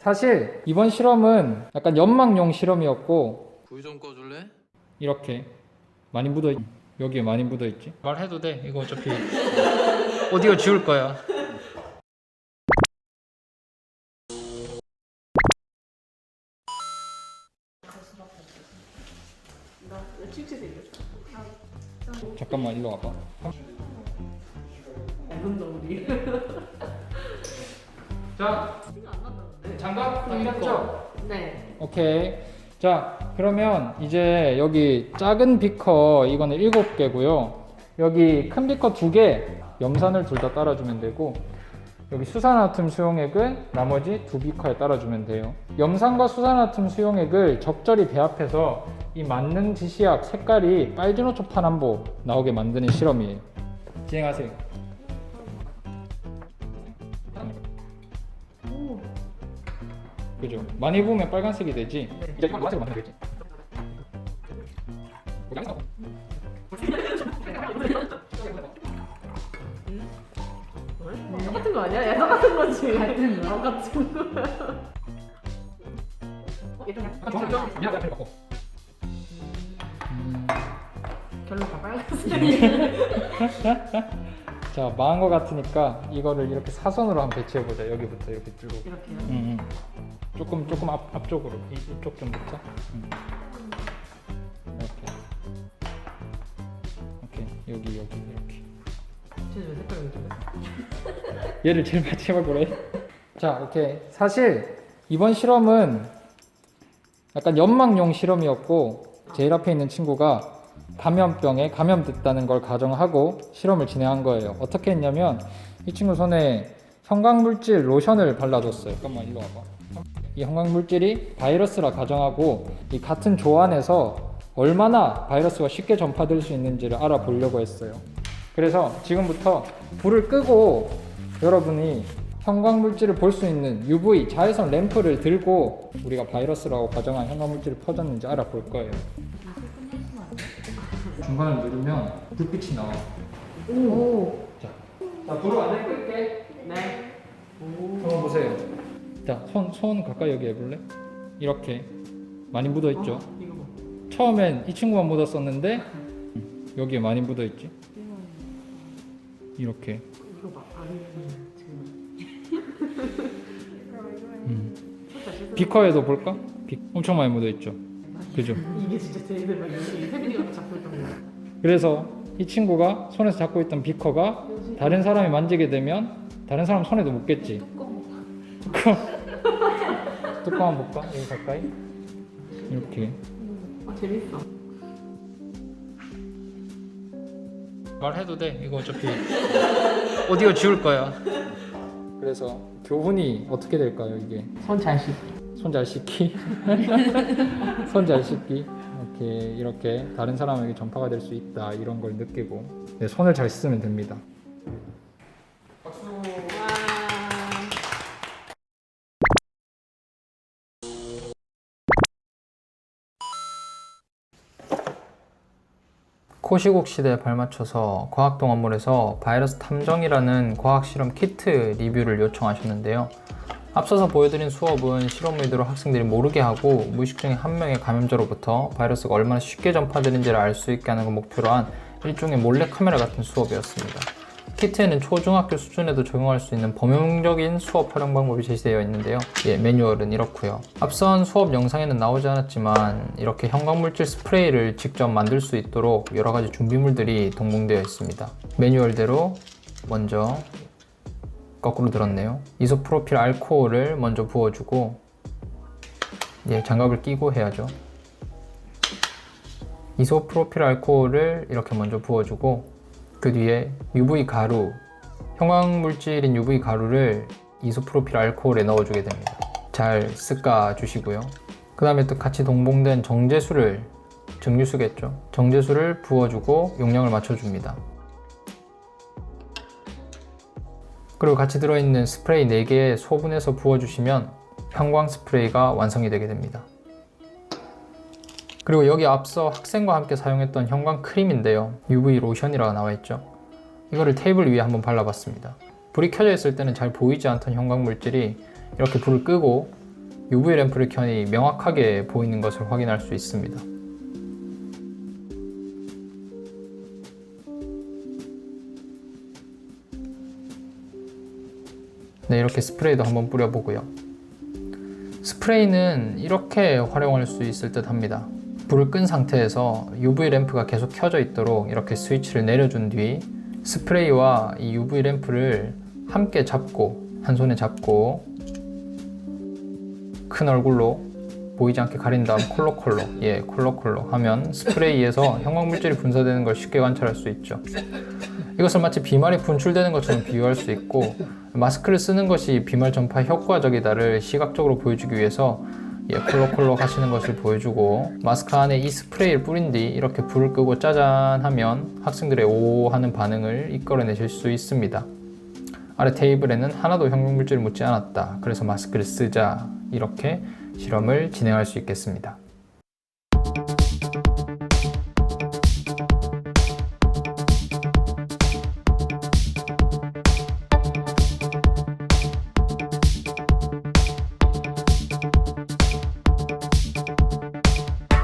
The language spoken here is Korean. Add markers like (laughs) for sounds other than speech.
사실 이번 실험은 약간 연막용 실험이었고 불 좀 꺼줄래? 이렇게 많이 묻어 있... 여기에 많이 묻어 있지. 말해도 돼. 이거 어차피 (laughs) 오디오 지울 거야. 잠깐만 일로 와봐. 자, 장갑 당겼죠? 네. 오케이. 자, 그러면 이제 여기 작은 비커 이거는 7개고요. 여기 큰 비커 2개 염산을 둘 다 따라주면 되고 여기 수산화툼 수용액을 나머지 두 비커에 따라주면 돼요. 염산과 수산화툼 수용액을 적절히 배합해서 이 맞는 지시약 색깔이 빨주노초 파남보 나오게 만드는 실험이에요. 진행하세요. 그죠? 많이 부으면 빨간색이 되지. 이제 이걸 노란색으로 만들면 되지. 여기 안 써. 똑같은 거 아니야? 야, 똑같은 거지. 같은 거. 똑같은 거. 아, 좀, 좀, 미안, 내가 바꿔. 음, 결론 다 빨간색. (laughs) (laughs) 자, 망한 것 같으니까 이거를 이렇게 사선으로 한번 배치해 보자. 여기부터 이렇게 들고. 이렇게요. 음, 음. 조금 조금 앞 앞쪽으로 이- 이쪽 좀 붙여. 음. 이렇게. 오케이 여기 여기 이렇게. 쟤왜 색깔이 왜 저래? (laughs) 얘를 제일 마지막으로 그래. 자, 오케이. 사실 이번 실험은 약간 연막용 실험이었고 제일 앞에 있는 친구가 감염병에 감염됐다는 걸 가정하고 실험을 진행한 거예요. 어떻게 했냐면 이 친구 손에 형광물질 로션을 발라줬어요. 잠깐만 일로 와봐. 이 형광물질이 바이러스라 가정하고 이 같은 조 안에서 얼마나 바이러스가 쉽게 전파될 수 있는지를 알아보려고 했어요. 그래서 지금부터 불을 끄고 여러분이 형광물질을 볼 수 있는 UV 자외선 램프를 들고 우리가 바이러스라고 가정한 형광물질이 퍼졌는지 알아볼 거예요. 중간을 누르면 불빛이 나와. 오. 자, 자 불을 완전히 끌게. 네. 한번 보세요. 자, 손, 손 가까이 여기 해볼래? 이렇게 많이 묻어 있죠. 이거 봐. 처음엔 이 친구만 묻었었는데 여기에 많이 묻어 있지. 이렇게. 이거 봐. 아니 지금. 음. 비커에도 볼까? 비, 엄청 많이 묻어 있죠. 그죠? 이게 진짜 제일 막 여기 세빈이가 잡고 있던 거. 그래서 이 친구가 손에서 잡고 있던 비커가 다른 사람이 만지게 되면 다른 사람 손에도 묻겠지. 뚜껑. 뚜껑 한번 볼까? 여기 가까이. 이렇게. 아 재밌어. 말해도 돼. 이거 어차피 오디오 지울 거야. 그래서 교훈이 어떻게 될까요, 이게? 손 잘 씻. 손 잘 씻기. (laughs) 손 잘 씻기. 이렇게 이렇게 다른 사람에게 전파가 될 수 있다 이런 걸 느끼고 네, 손을 잘 씻으면 됩니다. 코시국 시대에 발맞춰서 과학동원물에서 바이러스 탐정이라는 과학 실험 키트 리뷰를 요청하셨는데요. 앞서서 보여드린 수업은 실험 의도로 학생들이 모르게 하고 무의식 중에 한 명의 감염자로부터 바이러스가 얼마나 쉽게 전파되는지를 알 수 있게 하는 걸 목표로 한 일종의 몰래카메라 같은 수업이었습니다. 키트에는 초중학교 수준에도 적용할 수 있는 범용적인 수업 활용 방법이 제시되어 있는데요. 예, 매뉴얼은 이렇고요. 앞선 수업 영상에는 나오지 않았지만 이렇게 형광물질 스프레이를 직접 만들 수 있도록 여러 가지 준비물들이 동봉되어 있습니다. 매뉴얼대로 먼저 거꾸로 들었네요. 이소프로필 알코올을 먼저 부어주고 예, 장갑을 끼고 해야죠. 이소프로필 알코올을 이렇게 먼저 부어주고 그 뒤에 UV 가루, 형광물질인 UV 가루를 이소프로필 알코올에 넣어주게 됩니다. 잘 섞아 주시고요. 그 다음에 또 같이 동봉된 정제수를, 정류수겠죠. 정제수를 부어주고 용량을 맞춰줍니다. 그리고 같이 들어있는 스프레이 4개 소분해서 부어주시면 형광 스프레이가 완성이 되게 됩니다. 그리고 여기 앞서 학생과 함께 사용했던 형광 크림인데요. UV 로션이라고 나와 있죠. 이거를 테이블 위에 한번 발라봤습니다. 불이 켜져 있을 때는 잘 보이지 않던 형광 물질이 이렇게 불을 끄고 UV 램프를 켜니 명확하게 보이는 것을 확인할 수 있습니다. 네, 이렇게 스프레이도 한번 뿌려보고요. 스프레이는 이렇게 활용할 수 있을 듯 합니다. 불을 끈 상태에서 UV 램프가 계속 켜져 있도록 이렇게 스위치를 내려준 뒤 스프레이와 이 UV 램프를 함께 잡고 한 손에 잡고 큰 얼굴로 보이지 않게 가린 다음 콜록콜록 예 콜록콜록 하면 스프레이에서 형광물질이 분사되는 걸 쉽게 관찰할 수 있죠. 이것을 마치 비말이 분출되는 것처럼 비유할 수 있고 마스크를 쓰는 것이 비말 전파 효과적이다를 시각적으로 보여주기 위해서 예, 콜록콜록 하시는 것을 보여주고 마스크 안에 이 스프레이를 뿌린 뒤 이렇게 불을 끄고 짜잔 하면 학생들의 오 하는 반응을 이끌어내실 수 있습니다. 아래 테이블에는 하나도 형광물질을 묻지 않았다. 그래서 마스크를 쓰자. 이렇게 실험을 진행할 수 있겠습니다.